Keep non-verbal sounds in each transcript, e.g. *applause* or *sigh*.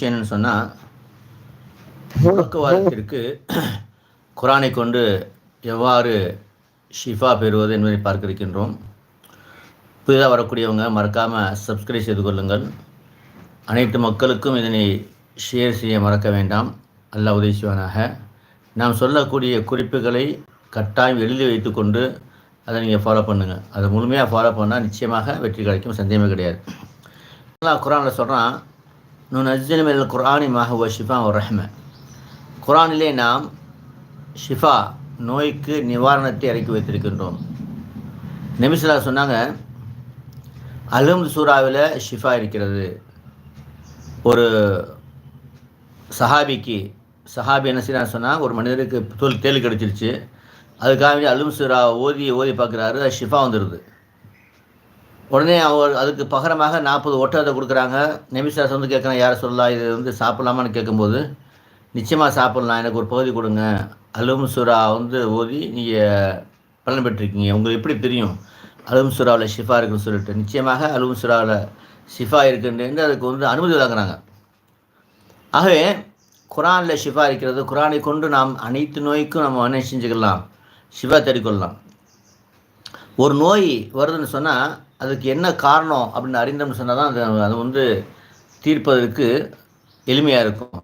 விஷயம் என்னன்னு சொன்னால் முடக்குவாதத்திற்கு குரானை கொண்டு எவ்வாறு ஷிஃபா பெறுவது என்பதை பார்க்க இருக்கின்றோம் புதிதாக வரக்கூடியவங்க மறக்காமல் சப்ஸ்கிரைப் செய்து கொள்ளுங்கள். அனைத்து மக்களுக்கும் இதனை ஷேர் செய்ய மறக்க வேண்டாம். அல்ல உதவி நாம் சொல்லக்கூடிய குறிப்புகளை கட்டாயம் எழுதி வைத்துக்கொண்டு அதை நீங்கள் ஃபாலோ பண்ணுங்கள் அதை முழுமையாக ஃபாலோ பண்ணால் நிச்சயமாக வெற்றி கிடைக்கும். சந்தேகமே கிடையாது. நான் குரானில் சொல்கிறான் நூ நஜ்ஜல் குரானி மாஹுவ ஷிஃபா ஒரு ரஹ்ம. குரானிலே நாம் ஷிஃபா நோய்க்கு நிவாரணத்தை இறக்கி வைத்திருக்கின்றோம். நெமிசலா சொன்னாங்க அலும் சூறாவில் ஷிஃபா இருக்கிறது. ஒரு சஹாபிக்கு சஹாபி என்ன செய்யறான்னு சொன்னால் ஒரு மனிதருக்கு தோல் தேல் கிடச்சிருச்சு. அதுக்காக அலும் சூறா ஓதி ஓதி பார்க்குறாரு அது ஷிஃபா வந்துடுது உடனே அவர் அதுக்கு பகரமாக நாற்பது ஒட்டகத்தை கொடுக்குறாங்க. நெமிசாஸ் வந்து கேட்குறேன் யாரை சொல்லலாம் இது வந்து சாப்பிட்லாமான்னு கேட்கும்போது நிச்சயமாக சாப்பிட்லாம். எனக்கு ஒரு பகுதி கொடுங்க. அலும் சுரா வந்து ஓதி நீங்கள் பலன் பெற்றிருக்கீங்க. உங்களுக்கு எப்படி தெரியும்? அலும் சுறாவில் ஷிஃபா இருக்குன்னு சொல்லிட்டு. நிச்சயமாக அலும் சுறாவில் ஷிஃபா இருக்குன்றது அதுக்கு வந்து அனுமதி வழங்குறாங்க. ஆகவே குரானில் ஷிஃபா இருக்கிறது குரானை கொண்டு நாம் அனைத்து நோய்க்கும் நம்ம என்ன செஞ்சுக்கலாம்? ஷிஃபா தேடிக்கொள்ளலாம். ஒரு நோய் வருதுன்னு சொன்னால் அதுக்கு என்ன காரணம் அப்படின்னு அறிந்தோம்னு சொன்னால் தான் அது அது வந்து தீர்ப்பதற்கு எளிமையாக இருக்கும்.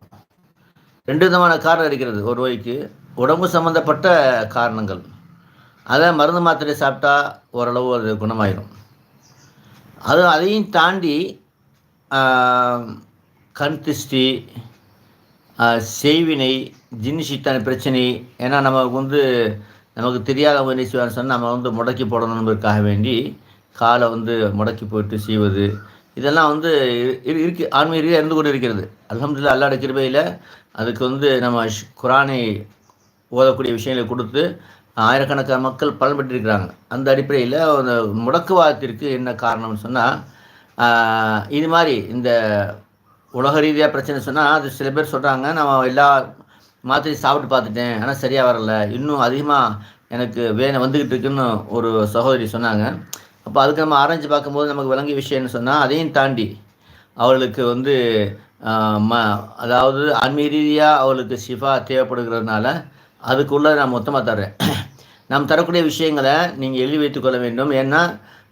ரெண்டு விதமான காரணம் இருக்கிறது. ஒரு நோய்க்கு உடம்பு சம்மந்தப்பட்ட காரணங்கள். அதை மருந்து மாத்திரை சாப்பிட்டா ஓரளவு அது குணமாயிடும் அது அதையும் தாண்டி கண் திருஷ்டி செய்வினை ஜின்னு சித்தான பிரச்சனை ஏன்னா நமக்கு வந்து நமக்கு தெரியாதவங்க என்ன செய்வான்னு சொன்னால் நம்ம வந்து முடக்கி போடணுங்கிறதுக்காக வேண்டி காலை வந்து முடக்கி போயிட்டு செய்வது இதெல்லாம் வந்து இரு- இருக்கு ஆன்மீக ரீதியாக இருந்து கொண்டு இருக்கிறது அலமதுல்லா அல்லாட கிருபையில் அதுக்கு வந்து நம்ம ஷ்- குரானை ஓதக்கூடிய விஷயங்களை கொடுத்து ஆயிரக்கணக்கான மக்கள் பலன் பெற்றிருக்கிறாங்க. அந்த அடிப்படையில் அந்த முடக்குவாதத்திற்கு என்ன காரணம்னு சொன்னால் இது மாதிரி இந்த உலக ரீதியாக பிரச்சனை சொன்னால் அது சில பேர் சொல்கிறாங்க நான் எல்லா மாத்திரையும் சாப்பிட்டு பார்த்துட்டேன் ஆனால் சரியாக வரல. இன்னும் அதிகமாக எனக்கு வேலை வந்துக்கிட்டு இருக்குன்னு ஒரு சகோதரி சொன்னாங்க. அப்போ அதுக்கு நம்ம ஆராய்ச்சி பார்க்கும்போது நமக்கு விளங்கிய விஷயம்னு சொன்னால் அதையும் தாண்டி அவளுக்கு வந்து ம அதாவது ஆன்மீக ரீதியாக அவளுக்கு ஷிஃபா தேவைப்படுகிறதுனால அதுக்குள்ளே நான் மொத்தமாக தர்றேன். நாம் தரக்கூடிய விஷயங்களை நீங்கள் எழுதி வைத்துக்கொள்ள வேண்டும். ஏன்னா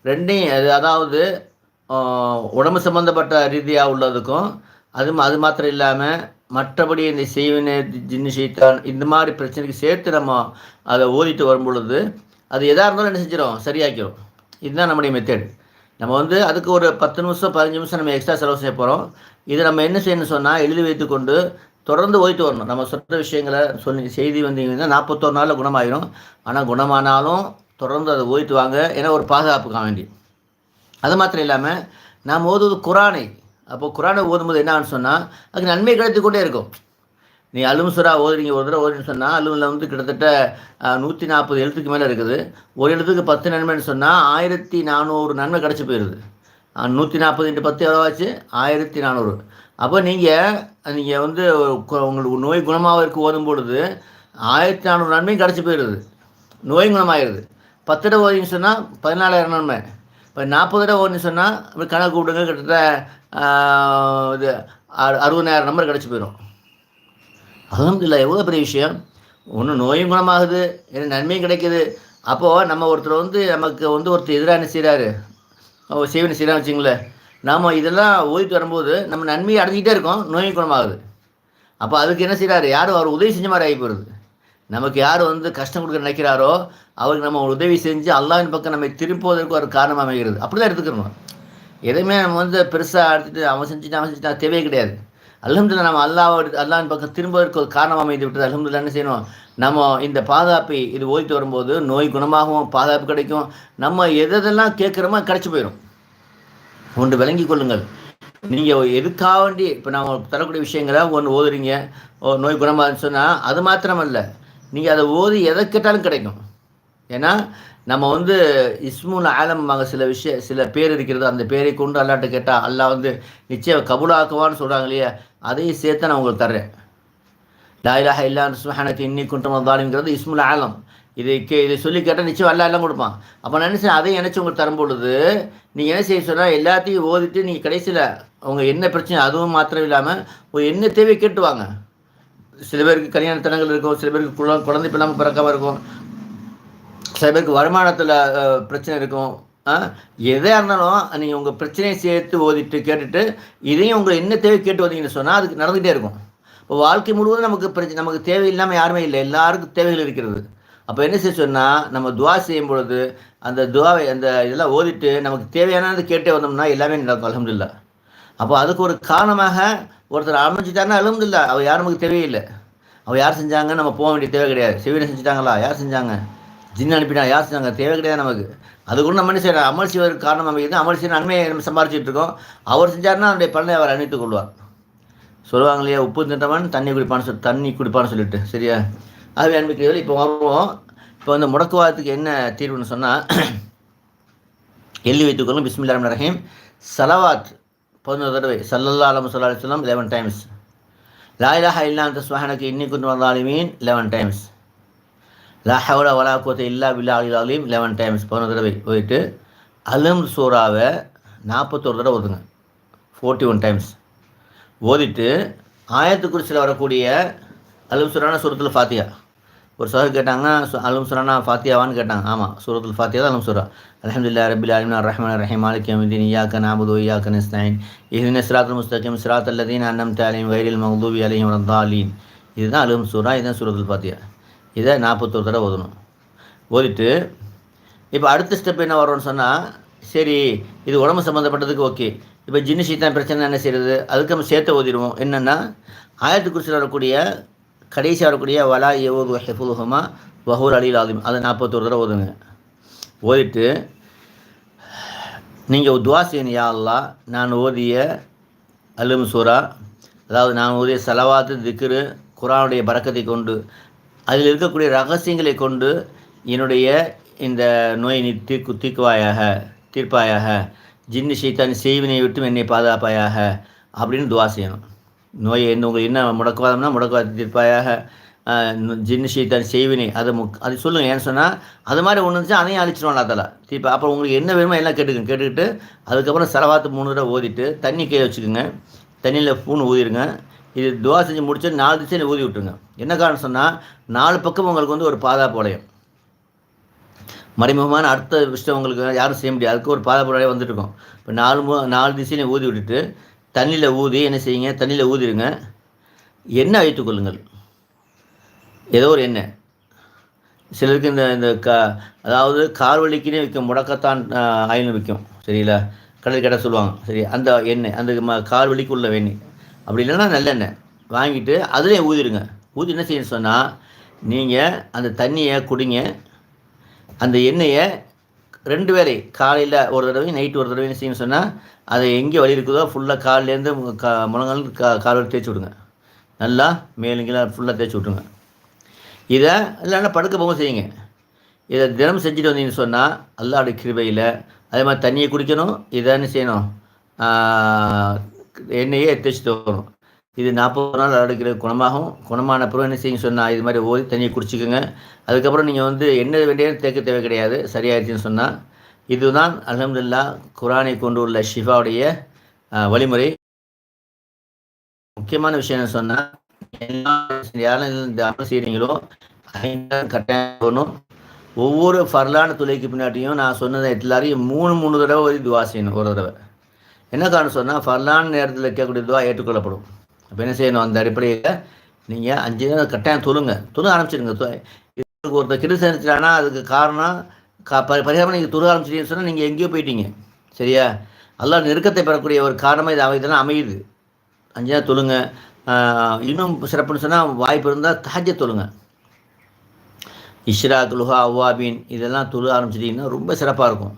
ரெண்டையும் அது அதாவது உடம்பு சம்மந்தப்பட்ட ரீதியாக உள்ளதுக்கும் அது அது மாத்திரம் இல்லாமல் மற்றபடி இந்த செய்வினை ஜின்னு செய்தான் இந்த மாதிரி பிரச்சனைக்கு சேர்த்து நம்ம அதை ஓதிட்டு வரும் பொழுது அது எதாக இருந்தாலும் என்ன செஞ்சிடும் சரியாக்கிடும் இதுதான் நம்முடைய மெத்தேடு நம்ம வந்து அதுக்கு ஒரு பத்து நிமிஷம் பதினஞ்சு நிமிஷம் நம்ம எக்ஸ்ட்ரா செலவு செய்ய போகிறோம் இது நம்ம என்ன செய்யணும்னு சொன்னால் எழுதி வைத்துக்கொண்டு தொடர்ந்து ஓய்த்து வரணும். நம்ம சொல்கிற விஷயங்களை சொல்லி செய்தி வந்தீங்கன்னா நாற்பத்தோரு நாளில் குணமாயிரும். ஆனால் குணமானாலும் தொடர்ந்து அதை ஓய்த்து வாங்க. ஏன்னா ஒரு பாதுகாப்புக்காக வேண்டி. அது மாத்திரம் இல்லாமல் நாம் ஓதுவது குரானை. அப்போ குரானை ஓதும்போது என்னான்னு சொன்னால் அதுக்கு நன்மை கிடைத்து கொண்டே இருக்கும். நீ அலும் ஓதுறீங்க ஒரு தடவை ஓதுன்னு சொன்னால் அலுமில் வந்து கிட்டத்தட்ட நூற்றி நாற்பது எழுத்துக்கு மேலே இருக்குது. ஒரு எழுத்துக்கு பத்து நன்மைன்னு சொன்னால் ஆயிரத்தி நானூறு நன்மை கிடச்சி போயிடுது நூற்றி நாற்பது இன்ட்டு பத்து எவ்வளோவாச்சு ஆயிரத்தி நானூறு. அப்போ நீங்கள் நீங்கள் வந்து உங்களுக்கு நோய் குணமாவதற்கு ஓதும் பொழுது ஆயிரத்தி நானூறு நன்மையும் கிடச்சி போயிடுது நோய் குணமாயிருது. பத்து தடவை ஓதின்னு சொன்னால் பதினாலாயிரம் நன்மை. இப்போ நாற்பது தடவை ஓதுன்னு சொன்னால் கணக்கு கூப்பிடுங்க கிட்டத்தட்ட இது அறுபதாயிரம் நம்பர் கிடச்சி போயிடும் அலமதுல்லா எவ்வளோ பெரிய விஷயம்? ஒன்று நோயும் குணமாகுது எனக்கு நன்மையும் கிடைக்குது. அப்போது நம்ம ஒருத்தர் வந்து நமக்கு வந்து ஒருத்தர் எதிராக செய்கிறாரு அவர் செய்கிறான்னு வச்சுங்களேன் நாம் இதெல்லாம் ஓதிட்டு வரும்போது நம்ம நன்மையை அடைஞ்சிக்கிட்டே இருக்கோம் நோயும் குணமாகுது. அப்போ அதுக்கு என்ன செய்கிறாரு யாரும் அவர் உதவி செஞ்ச மாதிரி ஆகி போயிடுது நமக்கு யார் வந்து கஷ்டம் கொடுக்க நினைக்கிறாரோ அவருக்கு நம்ம உதவி செஞ்சு அல்லாவின் பக்கம் நம்மை திருப்புவதற்கு ஒரு காரணம் அமைகிறது. அப்படி தான் எடுத்துக்கணும். எதையுமே நம்ம வந்து பெருசாக எடுத்துகிட்டு அவன் செஞ்சுட்டு அவன் செஞ்சுட்டு தேவையே கிடையாது. அல்ஹம்துலில்லாஹ் நம்ம அல்லாஹ் அல்லாஹ்வின் பக்கம் திரும்புவதற்கு ஒரு காரணம் அமைந்து விட்டது அல்ஹம்துலில்லாஹ் என்ன செய்யணும்? நம்ம இந்த பாதுகாப்பை இது ஓய்த்து வரும்போது நோய் குணமாகவும் பாதுகாப்பு கிடைக்கும். நம்ம எதெல்லாம் கேட்குறோமோ கிடச்சி போயிடும் ஒன்று விளங்கி கொள்ளுங்கள். நீங்கள் எதுக்காக வேண்டி இப்போ நான் தரக்கூடிய விஷயங்களை ஒன்று ஓதுறீங்க. ஓ நோய் குணமாகுதுன்னு சொன்னால் அது மாத்திரமல்ல. நீங்கள் அதை ஓதி எதை கேட்டாலும் கிடைக்கும். ஏன்னா நம்ம வந்து இஸ்முல் ஆலம்பாங்க சில விஷய சில பேர் இருக்கிறது அந்த பேரை கொண்டு அல்லாட்ட கேட்டால் அல்லா வந்து நிச்சயம் கபூலாக்குவான்னு சொல்கிறாங்க இல்லையா? அதையும் சேர்த்து நான் உங்களுக்கு தர்றேன். லாயிலாக இல்லான்னு சுஹானத்து இன்னி குண்டம் தாலிங்கிறது இஸ்முல் ஆலம். இதை கே இதை சொல்லி கேட்டால் நிச்சயம் அல்ல எல்லாம் கொடுப்பான். அப்போ நான் அதையும் நினச்சி உங்களுக்கு தரும் பொழுது நீங்கள் என்ன செய்ய சொன்னால் எல்லாத்தையும் ஓதிட்டு நீங்கள் கடைசியில் அவங்க என்ன பிரச்சனை அதுவும் மாத்திரம் இல்லாமல் ஒரு என்ன தேவை கேட்டுவாங்க. சில பேருக்கு கல்யாணத்தனங்கள் இருக்கும் சில பேருக்கு குழந்தை பிள்ளாமல் பிறக்காமல் இருக்கும். சில பேருக்கு வருமானத்தில் பிரச்சனை இருக்கும். எதாக இருந்தாலும் நீங்கள் உங்கள் பிரச்சனையை சேர்த்து ஓதிட்டு கேட்டுட்டு இதையும் உங்களை என்ன தேவை கேட்டு வந்தீங்கன்னு சொன்னால் அதுக்கு நடந்துகிட்டே இருக்கும். இப்போ வாழ்க்கை முழுவதும் நமக்கு பிரச்சனை நமக்கு தேவையில்லாமல் யாருமே இல்லை. எல்லாருக்கும் தேவைகள் இருக்கிறது. அப்போ என்ன செய்ய சொன்னால் நம்ம துவா செய்யும் பொழுது அந்த துவாவை அந்த இதெல்லாம் ஓதிட்டு நமக்கு தேவையானது கேட்டே வந்தோம்னா எல்லாமே நடக்கும் அலமதுல்லா அப்போ அதுக்கு ஒரு காரணமாக ஒருத்தர் அமைச்சிட்டாருன்னா அலமதுல்லா அவள் யாரும் நமக்கு தேவையில்லை அவள் யார் செஞ்சாங்க? நம்ம போக வேண்டிய தேவை கிடையாது. செவினை செஞ்சுட்டாங்களா? யார் செஞ்சாங்க? ஜின்னு அனுப்பினா யார் நாங்கள் தேவை கிடையாது நமக்கு. அது கூட நம்ம என்ன செய்யறோம்? அமல் செய்வதற்கு காரணம் அமைக்கிறது அமல் செய்ய நன்மையை நம்ம சம்பாரிச்சிட்டு இருக்கோம். அவர் செஞ்சார்னா அவருடைய பலனை அவர் அணித்துக் கொள்வார். சொல்லுவாங்க இல்லையா? உப்பு தின்றவன் தண்ணி குடிப்பான்னு சொல்லி தண்ணி குடிப்பான்னு சொல்லிட்டு சரியா? ஆகவே அன்பிக்கிறவர்கள் இப்போ வருவோம். இப்போ வந்து முடக்குவாதத்துக்கு என்ன தீர்வுன்னு சொன்னால் எழுதி வைத்துக்கொள்ளும் பிஸ்மில்லா ரஹீம். சலவாத் பதினோரு தடவை. சல்லல்லா அலம் சொல்லா சொல்லம் லெவன் டைம்ஸ் லாயிலாக இல்லா அந்த சுஹானுக்கு இன்னி குந்து வந்தாலுமீன் லெவன் டைம்ஸ் லஹவுல வலாக்குவத்தை வலா இல்லா பில்லா அலிலாலையும் லெவன் டைம்ஸ் பதினொரு தடவை போயிட்டு அலம் சூறாவை நாற்பத்தோரு தடவை ஓதுங்க. ஃபோர்ட்டி ஒன் டைம்ஸ் ஓதிட்டு ஆயத்து குறிச்சியில் வரக்கூடிய அலும் சுரானா சுரத்தில் ஃபாத்தியா ஒரு சோதர் கேட்டாங்கன்னா அலும் சுரானா ஃபாத்தியாவான்னு கேட்டாங்க. ஆமாம் சூரத்தில் ஃபாத்தியா தான் அலும் சுரா அலமதுல்லா ரபில் அலிம் ரஹ்மான் ரஹிம் மாலிக் யமிதீன் இயாக்க நாபுது இயாக்க நஸ்தாயின். இஹின் சிராத் முஸ்தகிம் சிராத் அல்லதீன் அன்னம் தாலீம் வைரில் மஹதூபி அலையும் ரந்தாலீன் இதுதான் அலும் சூரா இதுதான் சூரத்தில் ஃபாத்தியா இதை நாற்பத்தோரு தடவை ஓதணும். ஓதிட்டு இப்போ அடுத்த ஸ்டெப் என்ன வரும்னு சொன்னால் சரி இது உடம்பு சம்மந்தப்பட்டதுக்கு ஓகே இப்போ ஜின்னு சீத்தான் பிரச்சனை என்ன செய்கிறது அதுக்கு நம்ம சேர்த்து ஓதிடுவோம். என்னென்னா ஆயிரத்து குறிச்சில் வரக்கூடிய கடைசியாக வரக்கூடிய வலா எவோது ஹெஃபுலுஹமா வஹூர் அலி ஆலிம் அதை நாற்பத்தோரு தடவை ஓதுங்க. ஓதிட்டு நீங்கள் துவா செய்யணும் யா அல்லா நான் ஓதிய அலும் சூரா அதாவது நான் ஓதிய செலவாத்து திக்ரு குரானுடைய பறக்கத்தை கொண்டு அதில் இருக்கக்கூடிய ரகசியங்களை கொண்டு என்னுடைய இந்த நோயை நீ தீர்க்கு தீர்க்குவாயாக தீர்ப்பாயாக ஜின்னு சீத்தான் செய்வினை விட்டும் என்னை பாதுகாப்பாயாக அப்படின்னு துவா செய்யணும். நோயை என்ன உங்களுக்கு என்ன முடக்குவாதம்னா முடக்குவாதத்தை தீர்ப்பாயாக ஜின்னு சீத்தான் செய்வினை அதை முக் அது சொல்லுங்கள் ஏன்னு சொன்னால் அது மாதிரி ஒன்று இருந்துச்சு அதையும் அழிச்சிருவான் அதில் தீர்ப்பா அப்போ உங்களுக்கு என்ன வேணுமோ எல்லாம் கேட்டுக்கங்க. கேட்டுக்கிட்டு அதுக்கப்புறம் செலவாத்து மூணு தடவை ஓதிட்டு தண்ணி கை வச்சுக்கோங்க. தண்ணியில் பூன் ஊதிடுங்க. இது துவா செஞ்சு முடிச்சு நாலு திசையில் ஊதி விட்டுருங்க. என்ன காரணம் சொன்னால் நாலு பக்கம் உங்களுக்கு வந்து ஒரு பாதுகாப்பு உடையும் மறைமுகமான அடுத்த விஷயம் உங்களுக்கு யாரும் செய்ய முடியாது. அதுக்கு ஒரு பாதா வந்துட்டு வந்துட்டுருக்கோம். இப்போ நாலு மு நாலு திசையிலையும் ஊதி விட்டுட்டு தண்ணியில் ஊதி என்ன செய்யுங்க? தண்ணியில் ஊதிடுங்க எண்ணெய் வைத்துக்கொள்ளுங்கள் ஏதோ ஒரு எண்ணெய். சிலருக்கு இந்த இந்த க அதாவது கார் வலிக்குன்னே விற்கும் முடக்கத்தான் ஆயில் விற்கும். சரிங்களா? கடல் கடை சொல்லுவாங்க. சரி அந்த எண்ணெய் அந்த ம கார் வலிக்குள்ள எண்ணெய் அப்படி இல்லைன்னா நல்லெண்ணெய் வாங்கிட்டு அதுலேயும் ஊதிடுங்க. ஊதி என்ன செய்யணும் சொன்னால் நீங்கள் அந்த தண்ணியை குடிங்க. அந்த எண்ணெயை ரெண்டு வேலை காலையில் ஒரு தடவை நைட்டு ஒரு தடவை செய்யணும் சொன்னால் அதை எங்கே வழி இருக்குதோ ஃபுல்லாக காலிலேருந்து கா முழங்கால் கா கால் தேய்ச்சி விடுங்க. நல்லா மேலுங்கெல்லாம் ஃபுல்லாக தேய்ச்சி விட்ருங்க இதை இல்லைன்னா படுக்க போக செய்யுங்க. இதை தினம் செஞ்சுட்டு வந்தீங்கன்னு சொன்னால் அல்லாவுடைய கிருபையில் அதே மாதிரி தண்ணியை குடிக்கணும். இதை என்ன செய்யணும்? எண்ணெயே தேய்ச்சி தோணும் இது நாற்பது நாள் அடைக்கிறது குணமாகும். குணமான பிறகு என்ன செய்யுங்க சொன்னால் இது மாதிரி ஓதி தண்ணியை குடிச்சிக்கோங்க. அதுக்கப்புறம் நீங்கள் வந்து என்ன வேண்டிய தேக்க தேவை கிடையாது. சரியாயிருச்சுன்னு சொன்னால் இதுதான் அலமதுல்லா குரானை கொண்டு உள்ள ஷிஃபாவுடைய வழிமுறை. முக்கியமான விஷயம் என்ன சொன்னால் யாரும் இந்த அமல் செய்கிறீங்களோ கட்டாயம் போகணும் ஒவ்வொரு ஃபர்லான துளைக்கு பின்னாட்டியும் நான் சொன்னதை எல்லாரையும் மூணு மூணு தடவை ஓதி துவா செய்யணும் ஒரு தடவை. என்ன காரணம் சொன்னால் ஃபர்லான நேரத்தில் கேட்கக்கூடிய துவா ஏற்றுக்கொள்ளப்படும். அப்போ என்ன செய்யணும்? அந்த அடிப்படையில் நீங்கள் அஞ்சு நேரம் கட்டாயம் தொழுங்க. தொழு ஆரம்பிச்சிடுங்க. இதுக்கு ஒருத்தர் கிட்ட அதுக்கு காரணம் கா ப பரிகாரம் நீங்கள் தொழு ஆரம்பிச்சிட்டீங்கன்னு சொன்னால் நீங்கள் எங்கேயோ போயிட்டீங்க. சரியா? அல்லா நெருக்கத்தை பெறக்கூடிய ஒரு காரணமாக இது இதெல்லாம் அமையுது. அஞ்சு நேரம் தொழுங்க. இன்னும் சிறப்புன்னு சொன்னால் வாய்ப்பு இருந்தால் தாஜ தொழுங்க. இஷ்ரா துலுஹா அவ்வாபின் இதெல்லாம் தொழு ஆரம்பிச்சிட்டிங்கன்னா ரொம்ப சிறப்பாக இருக்கும்.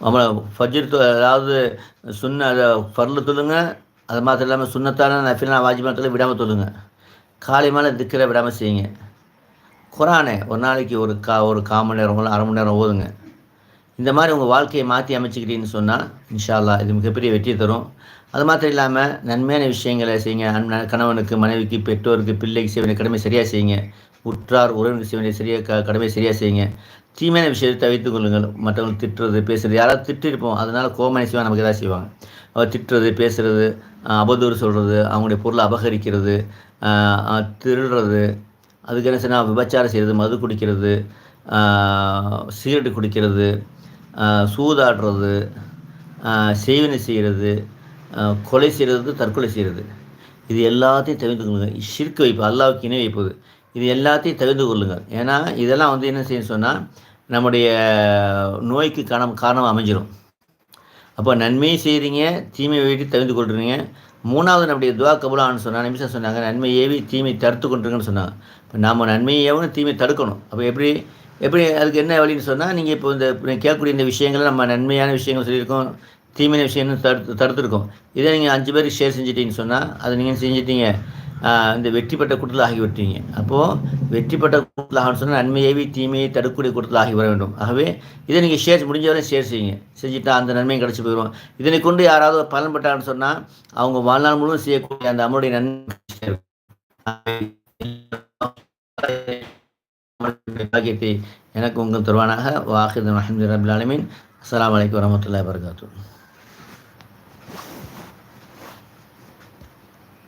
நம்மளை ஃபஜ்ர் அதாவது சுண்ண அதை ஃபர்ல தொழுங்க. அது மாத்திரம் இல்லாமல் சுண்ணத்தான நஃபிலான வாஜிபானத்தில் விடாமல் தொழுங்க. காலை மேலே திக்கிற விடாமல் செய்யுங்க. குரானே ஒரு நாளைக்கு ஒரு கா ஒரு கால் மணி நேரம் அரை மணி நேரம் ஓதுங்க. இந்த மாதிரி உங்கள் வாழ்க்கையை மாற்றி அமைச்சிக்கிட்டீங்கன்னு சொன்னால் இன்ஷால்லா இது மிகப்பெரிய வெற்றி தரும். அது மாத்திரம் இல்லாமல் நன்மையான விஷயங்களை செய்யுங்க. கணவனுக்கு மனைவிக்கு பெற்றோருக்கு பிள்ளைக்கு செய்ய கடமை சரியாக செய்யுங்க. உற்றார் உறவினர் செய்ய வேண்டிய சரியாக க கடமை சரியாக செய்யுங்க. தீமையான விஷயத்தை தவிர்த்துக் கொள்ளுங்கள். மற்றவங்க திட்டுறது பேசுறது யாராவது திட்டிருப்போம். அதனால் கோமனை செய்வாங்க நமக்கு எதாவது செய்வாங்க. அவர் திட்டுறது பேசுறது அபதூறு சொல்கிறது அவங்களுடைய பொருளை அபகரிக்கிறது திருடுறது அதுக்கு என்ன செய்யணும்? விபச்சாரம் செய்கிறது மது குடிக்கிறது ஆஹ் சிகரெட்டு குடிக்கிறது சூதாடுறது செய்வினை செய்கிறது கொலை செய்கிறது தற்கொலை செய்கிறது. இது எல்லாத்தையும் தவிர்த்து கொள்ளுங்கள். ஷிர்க் வைப்பு அல்லாவுக்கு இணை வைப்பது. இது எல்லாத்தையும் தெரிந்து கொள்ளுங்கள். ஏன்னா இதெல்லாம் வந்து என்ன செய்யணும் சொன்னால் நம்முடைய நோய்க்கு காரணம் காரணம் அமைஞ்சிடும் அப்போ நன்மையை செய்கிறீங்க தீமை வீட்டி தெரிந்து கொள்கிறீங்க மூணாவது நம்முடைய துவா கபுலான்னு சொன்னால் நிமிஷம் சொன்னாங்க நன்மை ஏவி தீமை தடுத்து கொண்டுருங்கன்னு சொன்னாங்க. இப்போ நாம் நன்மையை ஏவணும் தீமை தடுக்கணும். அப்போ எப்படி எப்படி அதுக்கு என்ன வழின்னு சொன்னால் நீங்கள் இப்போ இந்த கேட்கக்கூடிய இந்த விஷயங்களை நம்ம நன்மையான விஷயங்கள் சொல்லியிருக்கோம் தீமையான விஷயம்னு தடுத்து தடுத்துருக்கோம். இதே நீங்கள் அஞ்சு பேருக்கு ஷேர் செஞ்சிட்டிங்கன்னு சொன்னால் அதை நீங்கள் செஞ்சிட்டீங்க? இந்த வெற்றி பெற்ற கூட்டத்தில் ஆகி விட்டீங்க. அப்போது வெற்றி பெற்ற கூட்டத்தில் ஆகணும்னு சொன்னால் நன்மையேவி தீமையை தடுக்கூடிய கூட்டத்தில் ஆகி வர வேண்டும். ஆகவே இதை நீங்கள் ஷேர் முடிஞ்ச வரை ஷேர் செய்யுங்க. செஞ்சுட்டா அந்த நன்மையும் கிடச்சி போயிடும் இதனை கொண்டு யாராவது பலன் பெற்றாங்கன்னு சொன்னால் அவங்க வாழ்நாள் முழுவதும் செய்யக்கூடிய அந்த அமருடைய நன்மை *laughs* பாக்கியத்தை எனக்கு உங்கள் தருவானாக. வாஹிதன் அஹமது ரபுல் அலமின் அஸ்லாம் வலைக்கம் வரமத்துல வரகாத்தூர்